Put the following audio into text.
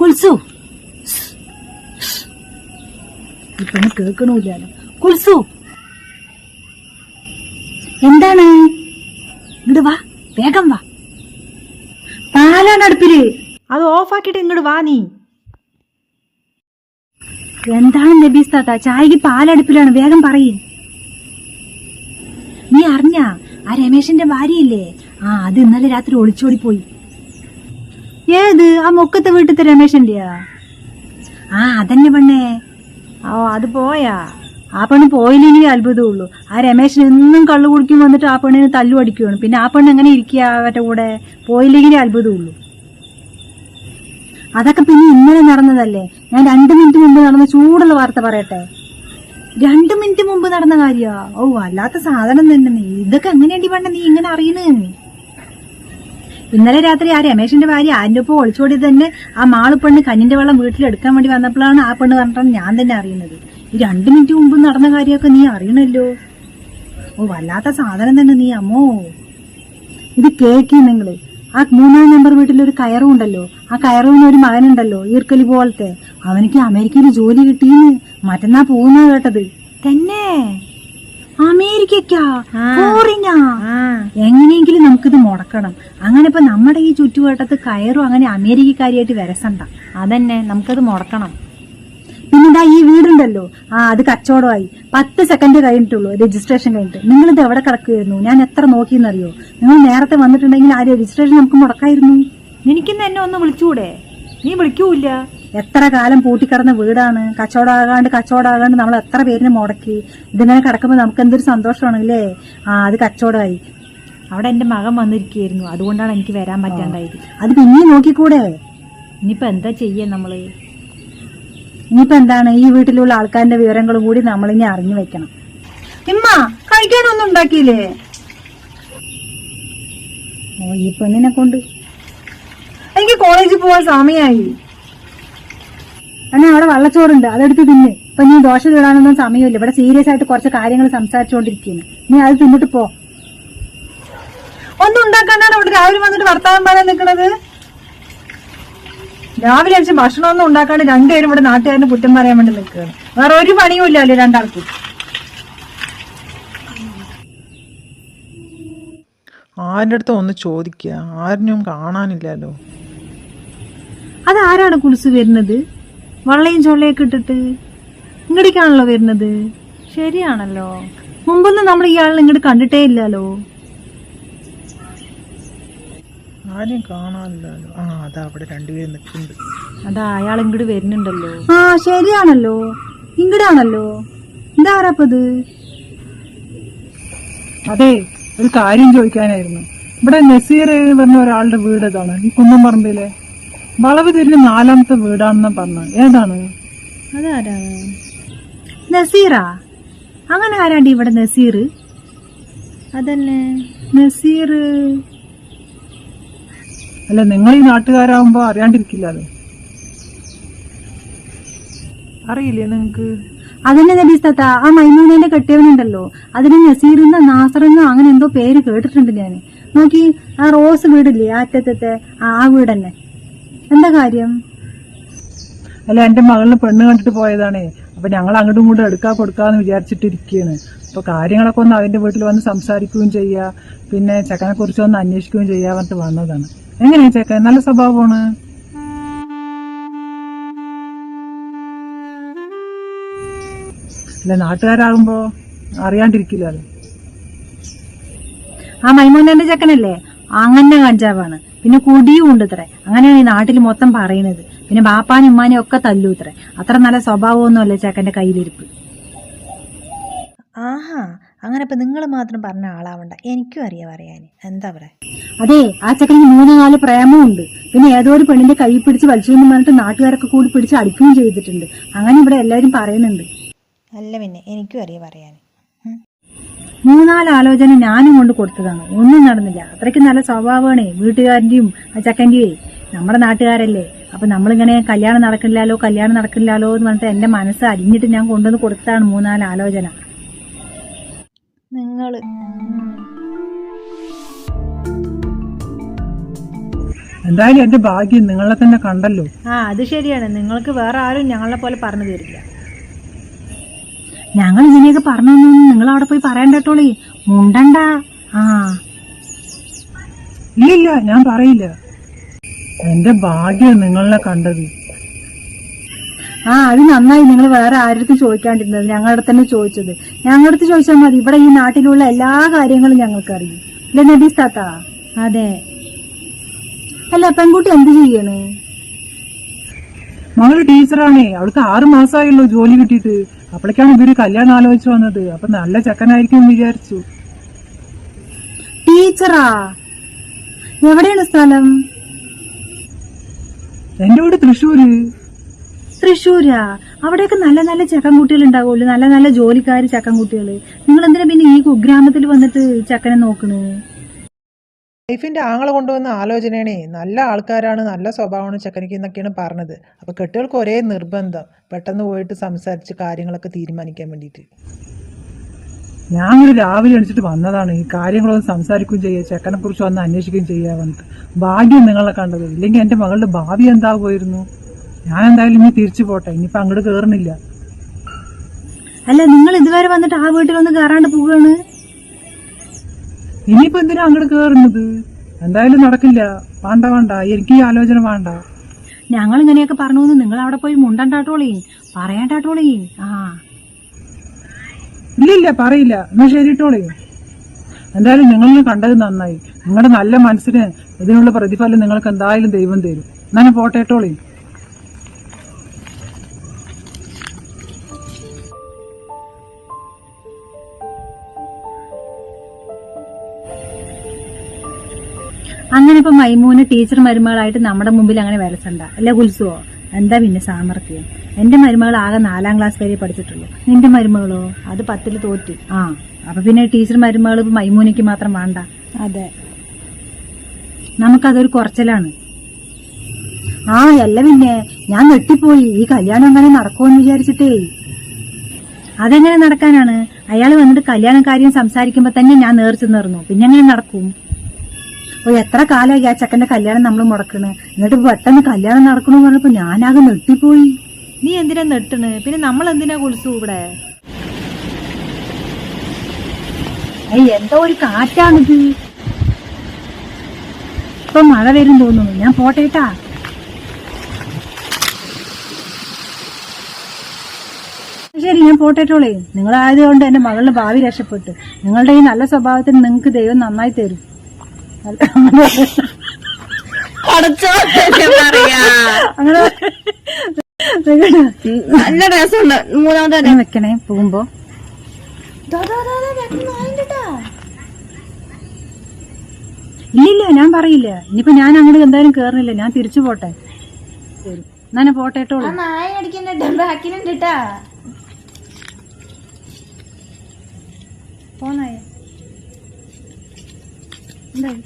കുൽസു. ഇപ്പൊന്ന് കേൾക്കണില്ലല്ലോ കുൽസു. എന്താണ്? ഇങ്ങട് വാ വേഗം വാ. പാലാണ് അടുപ്പിൽ. അത് ഓഫാക്കിട്ട് ഇങ്ങോട്ട് വാ നീ. എന്താണ് നബീസ് താത്ത? ചായക്ക് പാലടുപ്പിലാണ് വേഗം പറയ്. നീ അറിഞ്ഞ? ആ രമേശന്റെ ഭാര്യയില്ലേ? ആ അത് ഇന്നലെ രാത്രി ഒളിച്ചോടി പോയി ഏത്? ആ മുക്കത്തെ വീട്ടിലത്തെ രമേശന്റെയാ ആ അതന്നെ പെണ്ണേ. ഓ അത് പോയാ. ആ പെണ്ണ് പോയില്ലെങ്കിൽ അത്ഭുതമുള്ളൂ ആ രമേശൻ എന്നും കള്ളു കുടിക്കും വന്നിട്ട് ആ പെണ്ണിന് തല്ലു അടിക്കുവാണ്. പിന്നെ ആ പെണ്ണ് എങ്ങനെ ഇരിക്കുക അവരുടെ കൂടെ? പോയില്ലെങ്കിൽ അത്ഭുതമുള്ളൂ അതൊക്കെ പിന്നെ ഇന്നലെ നടന്നതല്ലേ? ഞാൻ രണ്ടു മിനിറ്റ് മുമ്പ് നടന്ന ചൂടുള്ള വാർത്ത പറയട്ടെ? രണ്ടു മിനിറ്റ് മുമ്പ് നടന്ന കാര്യ? ഓ അല്ലാത്ത സാധനം തന്നെ നീ. ഇതൊക്കെ എങ്ങനെയാണ്ടി പണ്ട നീ ഇങ്ങനെ അറിയണേ ഇന്നലെ രാത്രി ആ രമേശിന്റെ ഭാര്യ ആന്റെ ഒപ്പം ഒളിച്ചോടി തന്നെ ആ മാൾ പെണ്ണ് കഞ്ഞിന്റെ വെള്ളം വീട്ടിലെടുക്കാൻ വേണ്ടി വന്നപ്പോഴാണ് ആ പെണ്ണ് പറഞ്ഞിട്ടാണ് ഞാൻ തന്നെ അറിയുന്നത്. ഈ രണ്ടു മിനിറ്റ് മുമ്പ് നടന്ന കാര്യമൊക്കെ നീ അറിയണല്ലോ. ഓ വല്ലാത്ത സാധനം തന്നെ നീ അമ്മോ. ഇത് കേക്കി നിങ്ങൾ. ആ മൂന്നാം നമ്പർ വീട്ടിൽ ഒരു കയറും ഉണ്ടല്ലോ. ആ കയറുവിന് ഒരു മകനുണ്ടല്ലോ ഈർക്കലി പോലത്തെ. അവനിക്ക് അമേരിക്കയിൽ ജോലി കിട്ടിയെന്ന്. മറ്റന്നാ പോകുന്ന കേട്ടത്. തന്നെ. അമേരിക്കക്കാ. ഫോറിനാ. എങ്ങനെയെങ്കിലും നമുക്കിത് മുടക്കണം. അങ്ങനെ ഇപ്പൊ നമ്മുടെ ഈ ചുറ്റുവട്ടത്ത് കയറും അങ്ങനെ അമേരിക്കക്കാരിയായിട്ട് വരസണ്ട. അതന്നെ നമുക്കത് മുടക്കണം. പിന്നെന്താ ഈ വീടുണ്ടല്ലോ? ആ അത് കച്ചവടമായി. പത്ത് സെക്കൻഡ് കഴിഞ്ഞിട്ടുള്ളൂ രജിസ്ട്രേഷൻ കഴിഞ്ഞിട്ട്. നിങ്ങൾ ഇത് എവിടെ കിടക്കുമായിരുന്നു ഞാൻ എത്ര നോക്കിയെന്നറിയോ? നിങ്ങൾ നേരത്തെ വന്നിട്ടുണ്ടെങ്കിൽ ആ രജിസ്ട്രേഷൻ നമുക്ക് മുടക്കായിരുന്നു. എനിക്കിന്ന് എന്നെ ഒന്ന് വിളിച്ചുകൂടെ നീ വിളിക്കൂല്ല? എത്ര കാലം പൂട്ടിക്കിടന്ന വീടാണ്? കച്ചവടമാകാണ്ട് കച്ചവടമാകാണ്ട് നമ്മൾ എത്ര പേരിന് മുടക്കി? ഇതിങ്ങനെ കിടക്കുമ്പോൾ നമുക്ക് എന്തൊരു സന്തോഷമാണ് അല്ലേ? ആ അത് കച്ചവടമായി. അവിടെ എന്റെ മകൻ വന്നിരിക്കുകയായിരുന്നു. അതുകൊണ്ടാണ് എനിക്ക് വരാൻ പറ്റാണ്ടായത്. അത് പിന്നെ നോക്കിക്കൂടെ? ഇനിയിപ്പോ എന്താ ചെയ്യാ നമ്മൾ? ഇനിയിപ്പോ എന്താണ്? ഈ വീട്ടിലുള്ള ആൾക്കാരുടെ വിവരങ്ങളും കൂടി നമ്മളിനി അറിഞ്ഞു വെക്കണം. ഇമ്മ കഴിക്കാനൊന്നും ഉണ്ടാക്കിയില്ലേ? ഓ ഈ പെണ്ണിനെ കൊണ്ട്. എനിക്ക് കോളേജിൽ പോവാൻ സമയമായി എന്നാ അവിടെ വള്ളച്ചോറുണ്ട്. അതെടുത്ത് തിന്ന്. ഇപ്പൊ നീ ദോശ ചൂടാനൊന്നും സമയമില്ല. ഇവിടെ സീരിയസ് ആയിട്ട് കുറച്ച് കാര്യങ്ങൾ സംസാരിച്ചുകൊണ്ടിരിക്കുന്നു നീ അത് തിന്നിട്ട് പോ. ഒന്നും ഉണ്ടാക്കാനാണ് ഇവിടെ രാവിലെ വന്നിട്ട് വർത്താനം പറയാൻ നിൽക്കുന്നത് രാവിലെ അടിച്ച് ഭക്ഷണമൊന്നും ഉണ്ടാക്കാണ്ട് രണ്ടുപേരും ഇവിടെ നാട്ടുകാരന് കുറ്റം പറയാൻ വേണ്ടി നിൽക്കുകയാണ്. വേറെ ഒരു പണിയും ഇല്ലല്ലോ രണ്ടാൾക്കും? ആരുടെ അടുത്ത് ഒന്ന് ചോദിക്കുക? ആരിനും കാണാനില്ലല്ലോ. അത് ആരാണ് കുളിസ് വരുന്നത്? വള്ളയും ചൊള്ളയൊക്കെ ഇട്ടിട്ട് ഇങ്ങടേക്കാണല്ലോ വരുന്നത്? ശരിയാണല്ലോ. മുമ്പൊന്നും നമ്മൾ ഇയാളെ ഇങ്ങോട്ട് കണ്ടിട്ടേ ഇല്ലല്ലോ ആരും കാണാനില്ലല്ലോ ആ അതാ അവിടെ രണ്ടുപേരും നിൽക്കുന്നുണ്ട് അതാ അയാൾ ഇങ്ങോട്ട് വരുന്നുണ്ടല്ലോ. ആ ശരിയാണല്ലോ. ഇങ്ങടാണല്ലോ. എന്താറാപ്പത് അതെ ഒരു കാര്യം ചോദിക്കാനായിരുന്നു. ഇവിടെ നസീർ എന്ന് പറഞ്ഞ ഒരാളുടെ വീട് ഇതാണ്. ഈ കുന്നംപറമ്പിലെ. വളവ് തിരിഞ്ഞ് നാലാമത്തെ വീടാണെന്ന് പറഞ്ഞു. ഏതാണ്? അതാരാണ്? നസീറാ? അങ്ങനെ ആരാണ്ട് ഇവിടെ നസീർ അതന്നെ. നസീർ അല്ല നിങ്ങൾ ഈ നാട്ടുകാരാകുമ്പോ അറിയാണ്ടിരിക്കില്ലല്ലോ അറിയില്ലേ നിങ്ങക്ക്? അതന്നെ നബീസ് താത്ത ആ മൈമൂനേന്റെ കെട്ടിയവനുണ്ടല്ലോ. അതിന് നസീറിന്ന് നാസറെന്ന് അങ്ങനെ എന്തോ പേര് കേട്ടിട്ടുണ്ട് ഞാൻ നോക്കി ആ റോസ് വീടില്ലേ ആ അറ്റത്തെ ആ ആ വീട് തന്നെ എന്താ കാര്യം? അല്ല എന്റെ മകളിന് പെണ്ണ് കണ്ടിട്ട് പോയതാണേ. അപ്പൊ ഞങ്ങൾ അങ്ങോട്ടും ഇങ്ങോട്ടും എടുക്കാ കൊടുക്കാന്ന് വിചാരിച്ചിട്ടിരിക്കുകയാണ് അപ്പൊ കാര്യങ്ങളൊക്കെ ഒന്ന് അവന്റെ വീട്ടിൽ വന്ന് സംസാരിക്കുകയും ചെയ്യാ. പിന്നെ ചെക്കനെ കുറിച്ച് ഒന്ന് അന്വേഷിക്കുകയും ചെയ്യാൻ പറഞ്ഞിട്ട് വന്നതാണ്. എങ്ങനെയാ ചെക്കൻ? നല്ല സ്വഭാവമാണ്? അല്ല നാട്ടുകാരാകുമ്പോ അറിയാണ്ടിരിക്കില്ല ആ മൈമൂനന്റെ ചെക്കനല്ലേ? അങ്ങനെ കഞ്ചാവാണ്. പിന്നെ കുടിയും ഉണ്ട് ഇത്രേ അങ്ങനെയാണ് ഈ നാട്ടിൽ മൊത്തം പറയണത് പിന്നെ ബാപ്പാനും ഉമ്മാനും ഒക്കെ തല്ലു ഇത്രേ അത്ര നല്ല സ്വഭാവമൊന്നും അല്ല ചേക്കന്റെ കയ്യിലിരിപ്പ്. ആഹാ അങ്ങനെ ഇപ്പൊ നിങ്ങൾ മാത്രം പറഞ്ഞ ആളാവണ്ട. എനിക്കും അറിയാം പറയാൻ എന്താ പറയാ? അതെ ആ ചക്കന് മൂന്ന് നാല് പ്രേമവും ഉണ്ട് പിന്നെ ഏതോ ഒരു പെണ്ണിന്റെ കൈ പിടിച്ച് വലിച്ചെന്ന് പറഞ്ഞിട്ട് നാട്ടുകാരൊക്കെ കൂടി പിടിച്ച് അടിക്കുകയും ചെയ്തിട്ടുണ്ട്. അങ്ങനെ ഇവിടെ എല്ലാവരും പറയുന്നുണ്ട്. അല്ല പിന്നെ എനിക്കും അറിയാം പറയാൻ മൂന്നാൽ ആലോചന ഞാനും കൊണ്ട് കൊടുത്തതാണ്. ഒന്നും നടന്നില്ല. അത്രയ്ക്ക് നല്ല സ്വഭാവമാണ് വീട്ടുകാരന്റെയും ആ ചെക്കന്റെയും നമ്മുടെ നാട്ടുകാരല്ലേ. അപ്പം നമ്മളിങ്ങനെ കല്യാണം നടക്കില്ലല്ലോ കല്യാണം നടക്കില്ലല്ലോ എന്ന് പറഞ്ഞിട്ട് എന്റെ മനസ്സ് അരിഞ്ഞിട്ട് ഞാൻ കൊണ്ടുവന്ന് കൊടുത്തതാണ് മൂന്നാൽ ആലോചന നിങ്ങൾ എന്തായാലും എന്റെ ഭാഗ്യം നിങ്ങളെ തന്നെ കണ്ടല്ലോ. ആ അത് ശരിയാണ്. നിങ്ങൾക്ക് വേറെ ആരും ഞങ്ങളെ പോലെ പറഞ്ഞു തരില്ല. ഞങ്ങൾ ഇങ്ങനെയൊക്കെ പറഞ്ഞു നിങ്ങൾ അവിടെ പോയി പറയണ്ടട്ടോളി. മുണ്ടണ്ട. ആ. ഇല്ലില്ല ഞാൻ പറയില്ല. എന്റെ ഭാഗ്യം നിങ്ങളെ കണ്ടത്. ആ അത് നന്നായി നിങ്ങൾ വേറെ ആരുടെ ചോദിക്കാണ്ടിരുന്നത് ഞങ്ങളുടെ തന്നെ ചോദിച്ചത്. ഞങ്ങളുടെ അടുത്ത് ചോദിച്ചാൽ മതി ഇവിടെ ഈ നാട്ടിലുള്ള എല്ലാ കാര്യങ്ങളും ഞങ്ങൾക്ക് അറിയും അല്ലെ നബീസ് താത്ത? അതെ. അല്ല പെൺകുട്ടി എന്ത് ചെയ്യണ്? മകൾ ടീച്ചറാണേ. അവൾക്ക് ആറ് മാസമായുള്ളൂ ജോലി കിട്ടിയിട്ട്. അപ്പോഴേക്കാണ് ഇവർ കല്യാണം ആലോചിച്ച് വന്നത്. അപ്പൊ നല്ല ചെക്കനായിരിക്കും എന്ന് വിചാരിച്ചു. ടീച്ചറാ? എവിടെയാണ് സ്ഥലം? എന്റെ വീട് തൃശ്ശൂര്. തൃശ്ശൂരാ? അവിടെയൊക്കെ നല്ല നല്ല ചക്കൻകുട്ടികൾ ഉണ്ടാവുമല്ലോ. നല്ല നല്ല ജോലിക്കാര് ചക്കൻകുട്ടികൾ നിങ്ങൾ എന്തിനാ പിന്നെ ഈ കുഗ്രാമത്തിൽ വന്നിട്ട് ചക്കനെ നോക്കണ്? വൈഫിന്റെ ആങ്ങളെ കൊണ്ടുവന്ന ആലോചനയാണേ നല്ല ആൾക്കാരാണ് നല്ല സ്വഭാവമാണ് ചെക്കനിക്ക് എന്നൊക്കെയാണ് പറഞ്ഞത്. അപ്പോൾ കെട്ടുകൾക്ക് ഒരേ നിർബന്ധം പെട്ടെന്ന് പോയിട്ട് സംസാരിച്ച് കാര്യങ്ങളൊക്കെ തീരുമാനിക്കാൻ വേണ്ടിയിട്ട്. ഞാൻ ഒരു രാവിലെ എണിച്ചിട്ട് വന്നതാണ്. ഈ കാര്യങ്ങളൊന്ന് സംസാരിക്കുകയും ചെയ്യുക ചെക്കനെ കുറിച്ച് വന്ന് അന്വേഷിക്കുകയും ചെയ്യുക വന്നിട്ട് ഭാഗ്യം നിങ്ങളെ കണ്ടത്. ഇല്ലെങ്കിൽ എന്റെ മകളുടെ ഭാവി എന്താകുമായിരുന്നു ഞാൻ എന്തായാലും ഇനി തിരിച്ചു പോട്ടെ. ഇനിയിപ്പോൾ അങ്ങോട്ട് കയറുന്നില്ല അല്ല നിങ്ങൾ ഇതുവരെ വന്നിട്ട് ആ വീട്ടിലൊന്ന് കയറാണ്ട് പോവുകയാണ്? ഇനിയിപ്പോ എന്തിനാ അങ്ങോട്ട് കേറുന്നത്? എന്തായാലും നടക്കില്ല. വേണ്ട വേണ്ട. എനിക്ക് ഈ ആലോചന വേണ്ട. ഞങ്ങൾ ഇങ്ങനെയൊക്കെ പറഞ്ഞു നിങ്ങൾ അവിടെ പോയി മുണ്ടണ്ടാട്ടോളി പറയണ്ടാട്ടോളി ആ. ഇല്ലില്ല പറയില്ല. എന്നാ ശരിട്ടോളേ എന്തായാലും നിങ്ങളെ കണ്ടത് നന്നായി. നിങ്ങളുടെ നല്ല മനസ്സിന് ഇതിനുള്ള പ്രതിഫലം നിങ്ങൾക്ക് എന്തായാലും ദൈവം തരും. ഞാൻ പോട്ടേട്ടോളേ അങ്ങനെ ഇപ്പൊ മൈമൂന് ടീച്ചർ മരുമകളായിട്ട് നമ്മുടെ മുമ്പിൽ അങ്ങനെ വരച്ചണ്ട അല്ല കുൽസുവോ എന്താ പിന്നെ സാമർത്ഥ്യം എന്റെ മരുമകൾ ആകെ നാലാം ക്ലാസ് വരെ പഠിച്ചിട്ടുള്ളൂ. നിന്റെ മരുമകളോ? അത് പത്തിൽ തോറ്റു. ആ അപ്പൊ പിന്നെ ടീച്ചർ മരുമകൾ ഇപ്പൊ മൈമൂനയ്ക്ക് മാത്രം വേണ്ട. അതെ. നമുക്കതൊരു കുറച്ചിലാണ്. ആ അല്ല പിന്നെ ഞാൻ വെട്ടിപ്പോയി ഈ കല്യാണം അങ്ങനെ നടക്കുമെന്ന് വിചാരിച്ചിട്ടേ. അതെങ്ങനെ നടക്കാനാണ്? അയാൾ വന്നിട്ട് കല്യാണ കാര്യം സംസാരിക്കുമ്പോ തന്നെ ഞാൻ നേർച്ചു നേർന്നു. പിന്നെങ്ങനെ നടക്കും? ഓ എത്ര കാലമായി ആ ചെക്കന്റെ കല്യാണം നമ്മൾ മുടക്കണ്? എന്നിട്ട് പെട്ടെന്ന് കല്യാണം നടക്കണെന്ന് പറഞ്ഞപ്പോ ഞാനാകെ നെട്ടിപ്പോയി നീ എന്തിനാ നെട്ടണ് പിന്നെ നമ്മൾ എന്തിനാ കുളിച്ചു ഇവിടെ എന്തോ ഒരു കാറ്റാണിത്. ഇപ്പൊ മഴ വരും തോന്നുന്നു. ഞാൻ പോട്ടേട്ടാ ശരി ഞാൻ പോട്ടേട്ടോളേ നിങ്ങളായതുകൊണ്ട് എന്റെ മകളുടെ ഭാവി രക്ഷപ്പെട്ടു. നിങ്ങളുടെ ഈ നല്ല സ്വഭാവത്തിന് നിങ്ങൾക്ക് ദൈവം നന്നായി തരും. അങ്ങനെ നല്ല രസമുണ്ട്. മൂന്നാമത്തെ ഞാൻ വെക്കണേ പോകുമ്പോ. ഇല്ലില്ല ഞാൻ പറയില്ല. ഇനിയിപ്പോ ഞാൻ അങ്ങോട്ട് എന്തായാലും കേറുന്നില്ല. ഞാൻ തിരിച്ചു പോട്ടെ. എന്നാ പോട്ടേട്ടോളൂ നായ അടിക്കുന്നുണ്ട്. ബാക്കിലുണ്ട് കേട്ടാ പോന്നായ എന്തായി?